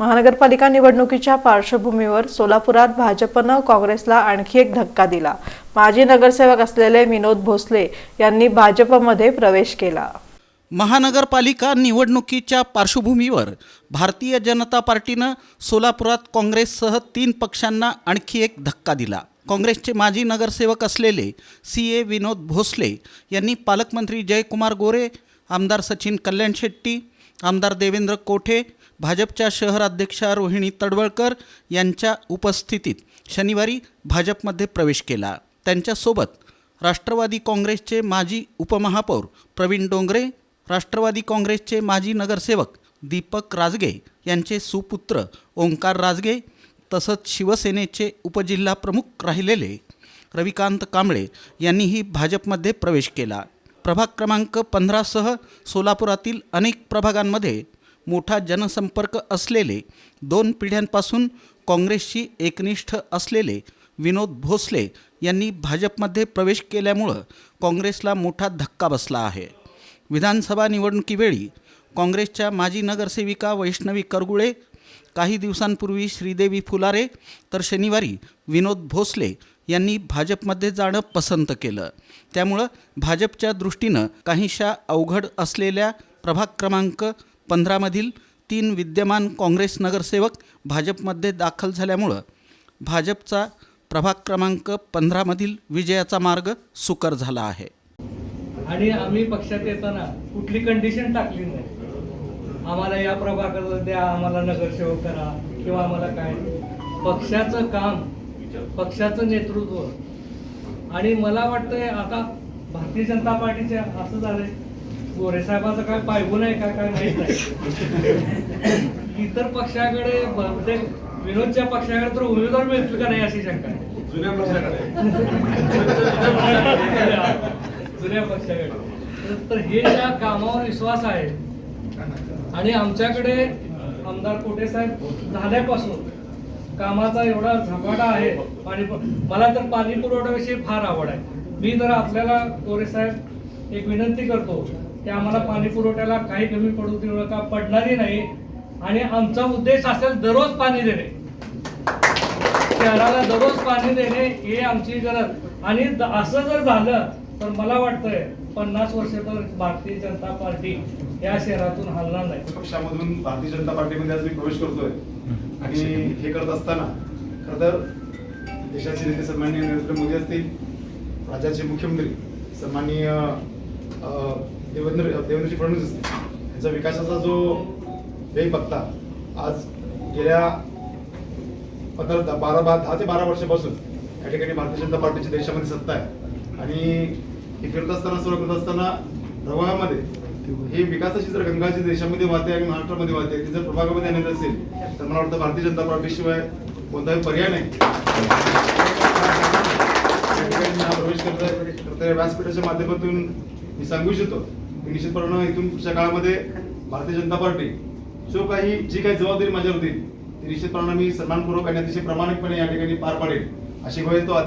महानगरपालिका निवडणुकीच्या पार्श्वभूमीवर सोलापुरात भाजपनं काँग्रेसला आणखी एक धक्का दिला. माजी नगरसेवक असलेले विनोद भोसले यांनी भाजपमध्ये प्रवेश केला. महानगरपालिका निवडणुकीच्या पार्श्वभूमीवर भारतीय जनता पार्टीनं सोलापुरात काँग्रेससह तीन पक्षांना आणखी एक धक्का दिला. काँग्रेसचे माजी नगरसेवक असलेले सी. ए. विनोद भोसले यांनी पालकमंत्री जयकुमार गोरे आमदार सचिन कल्याण शेट्टी आमदार देवेंद्र कोठे भाजपच्या शहराध्यक्षा रोहिणी तडवळकर यांच्या उपस्थितीत शनिवारी भाजपमध्ये प्रवेश केला. त्यांच्यासोबत राष्ट्रवादी काँग्रेसचे माजी उपमहापौर प्रवीण डोंगरे राष्ट्रवादी काँग्रेसचे माजी नगरसेवक दीपक राजगे यांचे सुपुत्र ओंकार राजगे तसंच शिवसेनेचे उपजिल्हा प्रमुख राहिलेले रविकांत कांबळे यांनीही भाजपमध्ये प्रवेश केला. प्रभाग क्रमांक पंधरासह सोलापुरातील अनेक प्रभागांमध्ये मोठा जनसंपर्क असलेले दोन पिढ्यांपासून काँग्रेसशी एकनिष्ठ असलेले विनोद भोसले यांनी भाजपमध्ये प्रवेश केल्यामुळं काँग्रेसला मोठा धक्का बसला आहे. विधानसभा निवडणुकीवेळी काँग्रेसच्या माजी नगरसेविका वैष्णवी करगुळे काही दिवसांपूर्वी श्रीदेवी फुलारे तर शनिवारी विनोद भोसले यांनी भाजपमध्ये जाणं पसंत केलं. त्यामुळं भाजपच्या दृष्टीनं काहीशा अवघड असलेल्या प्रभाग क्रमांक पंधरामधील तीन विद्यमान काँग्रेस नगरसेवक भाजपमध्ये दाखल झाल्यामुळं भाजपचा प्रभाग क्रमांक पंधरामधील विजयाचा मार्ग सुकर झाला आहे. आणि आम्ही पक्षात येताना कुठली कंडिशन टाकली नाही. आम्हाला या प्रभागाला द्या आम्हाला नगरसेवक करा किंवा आम्हाला काय. पक्षाचं काम पक्षाचं नेतृत्व. आणि मला वाटतंय आता भारतीय जनता पार्टीचे असं झालंय गोरे साहेबांचं काय पायगुण आहे काय काय माहीत नाही. इतर पक्षाकडे बहुतेक विनोदच्या पक्षाकडे तर उमेदवार मिळतील का नाही अशी शंका आहे. जुन्या पक्षाकडे. जुन्या पक्षाकडे. तर- हे ज्या कामावर विश्वास आहे आणि आमच्याकडे आमदार कोटे साहेब झाल्यापासून कामाचा एवढा झपाटा आहे पाणी मला तर पाणी पुरवठ्याविषयी फार आवड आहे. मी तर आपल्याला कोरे साहेब एक विनंती करतो की आम्हाला पाणी पुरवठ्याला काही कमी पडू देऊ नका पडणारी नाही. आणि आमचा उद्देश असेल दररोज पाणी देणे. शहराला दररोज पाणी देणे हे आमची गरज. आणि असं जर झालं तर मला वाटतंय पन्नास वर्ष तर भारतीय जनता पार्टी या शहरातून हलणार नाही. पक्षामधून भारतीय जनता पार्टीमध्ये आज मी प्रवेश करतोय. आणि हे करत असताना खरं तर देशाचे नेते सन्माननीय नरेंद्र मोदी असतील राज्याचे मुख्यमंत्री सन्माननीय देवेंद्र देवेंद्रजी फडणवीस असतील. यांचा विकासाचा जो वेग बघता आज गेल्या पंधरा दहा- बारा बा दहा ते बारा वर्षापासून या ठिकाणी भारतीय जनता पार्टीची देशामध्ये सत्ता आहे. आणि हे फिरत असताना सर्व करत असताना प्रभागामध्ये हे विकासाची जर गंगाची देशामध्ये वाहते आणि महाराष्ट्रामध्ये वाहते ती जर प्रभागामध्ये आणत असेल तर मला वाटतं भारतीय जनता पार्टीशिवाय कोणताही पर्याय नाही. प्रवेश करता करता व्यासपीठाच्या माध्यमातून मी सांगू इच्छितो. की निश्चितपणे इथून पुढच्या काळामध्ये भारतीय जनता पार्टी जो काही जी काही जबाबदारी माझ्यावर होती ती निश्चितपणे मी सन्मानपूर्वक आणि अतिशय प्रामाणिकपणे या ठिकाणी पार पाडेल अशी ग्वाही तो